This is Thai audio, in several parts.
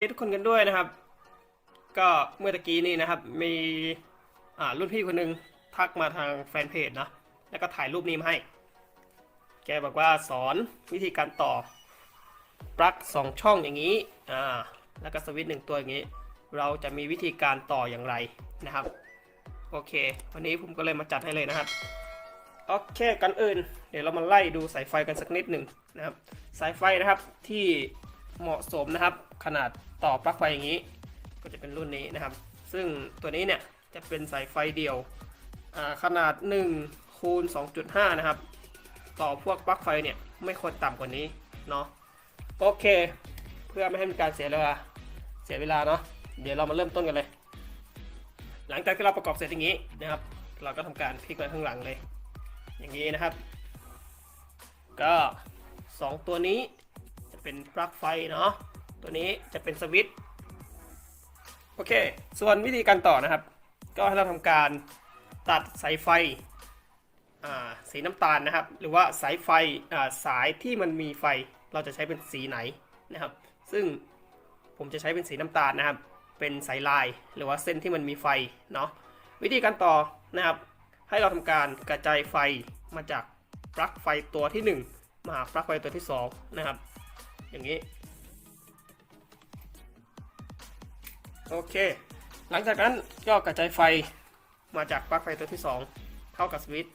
ทุกคนกันด้วยนะครับ ก็เมื่อตะกี้นี่นะครับ มีอ่ารุ่นพี่คนหนึงทักมาทางแฟนเพจนะแล้วก็ถ่ายรูปนี้มาให้ แกบอกว่าสอนวิธีการต่อปลั๊กสองช่องอย่างนี้อ่าแล้วก็สวิตช์หนึ่งตัวอย่างนี้ เราจะมีวิธีการต่ออย่างไรนะครับ โอเค วันนี้ผมก็เลยมาจัดให้เลยนะครับ โอเคกันอื่น เดี๋ยวเรามาไล่ดูสายไฟกันสักนิดหนึ่งนะครับ สายไฟนะครับที่เหมาะสมนะครับขนาด ต่อปลั๊กไฟอย่างนี้ ก็จะเป็นรุ่นนี้นะครับ ซึ่งตัวนี้เนี่ยจะเป็นสายไฟเดี่ยวอ่าขนาด1คูณ2.5 นะครับ ต่อพวกปลั๊กไฟเนี่ยไม่ควรต่ำกว่านี้เนาะโอเค เพื่อไม่ให้มีการเสียเวลาเสียเวลาเนาะเดี๋ยวเรามาเริ่มต้นกันเลย หลังจากที่เราประกอบเสร็จอย่างนี้นะครับ เราก็ทำการพลิกมาข้างหลังเลย อย่างนี้นะครับ ก็ 2 ตัวนี้จะเป็นปลั๊กไฟเนาะ ตัวนี้จะเป็นสวิตช์โอเค ส่วนวิธีการต่อนะครับ ก็ให้เราทำการตัดสายไฟสีน้ำตาลนะครับ หรือว่าสายไฟาสายที่มันมีไฟเราจะใช้เป็นสีไหนนะครับ ซึ่งผมจะใช้เป็นสีน้ำตาลนะครับ เป็นสายลายหรือว่าเส้นที่มันมีไฟเนาะวิธีการต่อนะครับ ให้เราทำการกระจายไฟมาจากปลั๊กไฟตัวที่ 1 มาปลั๊กไฟตัวที่ 2 นะครับ อย่างนี้ โอเค หลังจากนั้นก็กระจายไฟมาจากปลั๊กไฟตัวที่ 2 เข้ากับสวิตช์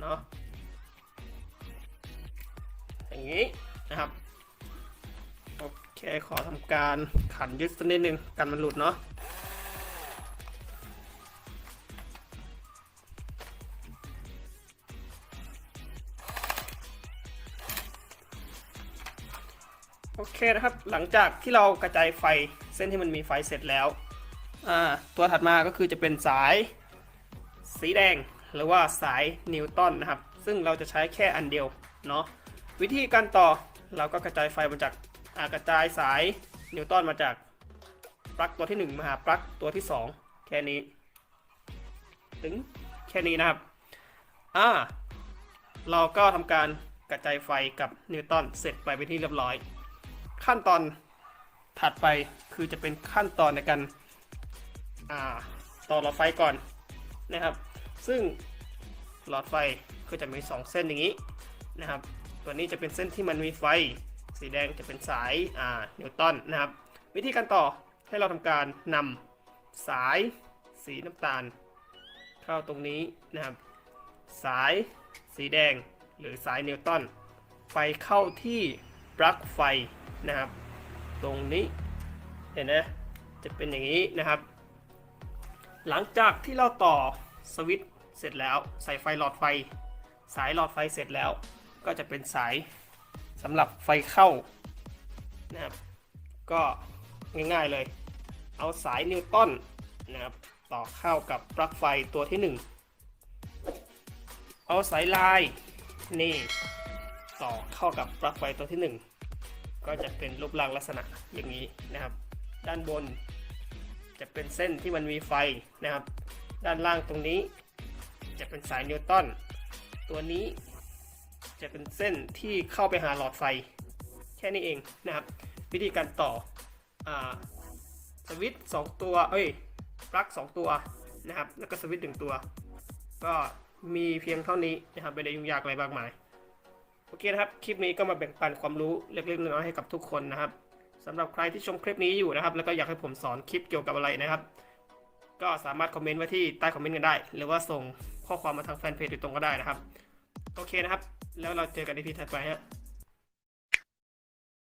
เนาะอย่างนี้นะครับโอเคขอทำการขันยึดสักนิดนึงกันมันหลุดเนาะ โอเคนะครับ หลังจากที่เรากระจายไฟเส้นที่มันมีไฟเสร็จแล้ว ตัวถัดมาก็คือจะเป็นสายสีแดงหรือว่าสายนิวตันนะครับ ซึ่งเราจะใช้แค่อันเดียวเนาะวิธีการต่อเราก็กระจายไฟมาจากากระจายสายนิวตันมาจากปลั๊กตัวที่ 1 มาหาปลั๊กตัวที่ 2 แค่นี้ ถึงแค่นี้นะครับอ่าเราก็ทำการกระจายไฟกับนิวตันเสร็จไปเป็นที่เรียบร้อย ขั้นตอนถัดไปคือจะเป็นขั้นตอนในการอ่าต่อหลอดไฟก่อนนะครับ ซึ่งหลอดไฟก็จะมี 2 เส้นอย่างนี้นะครับ ตัวนี้จะเป็นเส้นที่มันมีไฟ สีแดงจะเป็นสายอ่านิวตันนะครับ วิธีการต่อให้เราทำการนำสายสีน้ำตาล เข้าตรงนี้นะครับ สายสีแดงหรือสายนิวตันไปเข้าที่ปลั๊กไฟ นะครับ ตรงนี้เห็นนะจะเป็นอย่างนี้นะครับ หลังจากที่เราต่อสวิตช์เสร็จแล้วใส่ไฟหลอดไฟ สายหลอดไฟเสร็จแล้ว ก็จะเป็นสายสำหรับไฟเข้านะครับ ก็ง่ายๆเลย เอาสายนิวตันนะครับต่อเข้ากับปลั๊กไฟตัวที่ 1 เอาสายลายนี่ต่อเข้ากับปลั๊กไฟตัวที่ 1 ก็จะเป็นรูปร่างลักษณะอย่างนี้นะครับ ด้านบนจะเป็นเส้นที่มันมีไฟนะครับ ด้านล่างตรงนี้จะเป็นสายนิวตันตัวนี้จะเป็นเส้นที่เข้าไปหาหลอดไฟ แค่นี้เองนะครับ วิธีการต่ออสวิตช์สองตัวเอ้ยปลั๊กสองตัวนะครับ แล้วก็สวิตช์หนึ่งตัว ก็มีเพียงเท่านี้นะครับไม่ได้ยุ่งยากอะไรมากมาย โอเคนะครับ คลิปนี้ก็มาแบ่งปันความรู้เล็กๆน้อยๆให้กับทุกคนนะครับสำหรับใครที่ชมคลิปนี้อยู่นะครับ แล้วก็อยากให้ผมสอนคลิปเกี่ยวกับอะไรนะครับ ก็สามารถคอมเมนต์ไว้ที่ใต้คอมเมนต์กันได้ หรือว่าส่งข้อความมาทางแฟนเพจโดยตรงก็ได้นะครับ โอเคนะครับ แล้วเราเจอกันในพีถัดไปฮะ